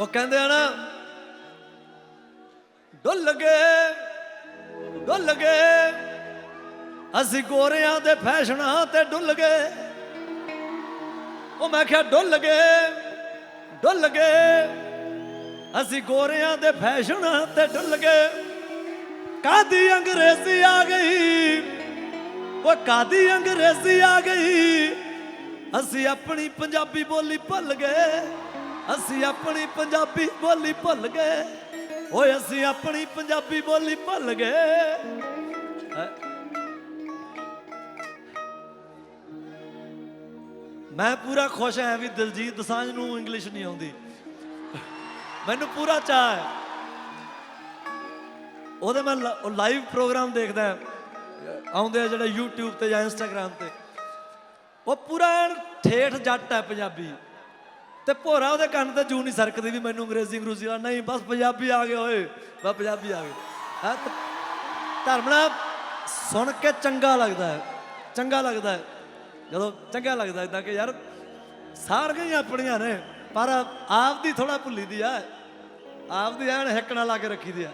ਉਹ ਕਹਿੰਦੇ ਆ ਨਾ, ਡੁੱਲ ਗਏ ਡੁੱਲ ਗਏ। ਅਸੀਂ ਗੋਰਿਆਂ ਦੇ ਫੈਸ਼ਨਾਂ ਤੇ ਡੁੱਲ ਗਏ। ਉਹ ਮੈਂ ਕਿਹਾ, ਡੁੱਲ ਗਏ ਡੁੱਲ ਗਏ। ਅਸੀਂ ਗੋਰਿਆਂ ਦੇ ਫੈਸ਼ਨਾਂ ਤੇ ਡੁੱਲ ਗਏ। ਕਾਦੀ ਅੰਗਰੇਜ਼ੀ ਆ ਗਈ? ਉਹ ਕਾਦੀ ਅੰਗਰੇਜ਼ੀ ਆ ਗਈ? ਅਸੀਂ ਆਪਣੀ ਪੰਜਾਬੀ ਬੋਲੀ ਭੁੱਲ ਗਏ। ਅਸੀਂ ਆਪਣੀ ਪੰਜਾਬੀ ਬੋਲੀ ਭੁੱਲ ਗਏ। ਓਏ, ਅਸੀਂ ਆਪਣੀ ਪੰਜਾਬੀ ਬੋਲੀ ਭੁੱਲ ਗਏ। ਮੈਂ ਪੂਰਾ ਖੁਸ਼ ਹਾਂ ਵੀ ਦਿਲਜੀਤ ਦਸਾਂਝ ਨੂੰ ਇੰਗਲਿਸ਼ ਨਹੀਂ ਆਉਂਦੀ। ਮੈਨੂੰ ਪੂਰਾ ਚਾਹ ਹੈ। ਉਹਦੇ ਮੈਂ ਲਾਈਵ ਪ੍ਰੋਗਰਾਮ ਦੇਖਦਾ ਆਉਂਦੇ ਆ ਜਿਹੜੇ YouTube ਤੇ ਜਾਂ Instagram ਤੇ। ਉਹ ਪੂਰਾ ਠੇਠ ਜੱਟ ਹੈ ਪੰਜਾਬੀ। ਤੇ ਭੋਰਾ ਉਹਦੇ ਕੰਨ ਤੇ ਜੂ ਨਹੀਂ ਸਰਕਦੀ ਵੀ ਮੈਨੂੰ ਅੰਗਰੇਜ਼ੀ ਅੰਗਰੂਜ਼ੀ ਆ। ਨਹੀਂ, ਬਸ ਪੰਜਾਬੀ ਆ ਗਏ ਓਏ। ਬਸ ਪੰਜਾਬੀ ਆ ਗਏ। ਹੈ? ਧਰਮਣਾ ਸੁਣ ਕੇ ਚੰਗਾ ਲੱਗਦਾ ਹੈ। ਚੰਗਾ ਲੱਗਦਾ ਹੈ। ਜਦੋਂ ਚੰਗਾ ਲੱਗਦਾ ਇਦਾਂ ਕਿ ਯਾਰ ਸਾਰੀਆਂ ਹੀ ਆਪਣੀਆਂ ਨੇ, ਪਰ ਆਪ ਦੀ ਥੋੜਾ ਭੁੱਲੀ ਦੀ ਆ। ਆਪ ਦੀ ਐਨ ਹਿੱਕ ਨਾਲ ਲਾ ਕੇ ਰੱਖੀ ਦੀ ਆ।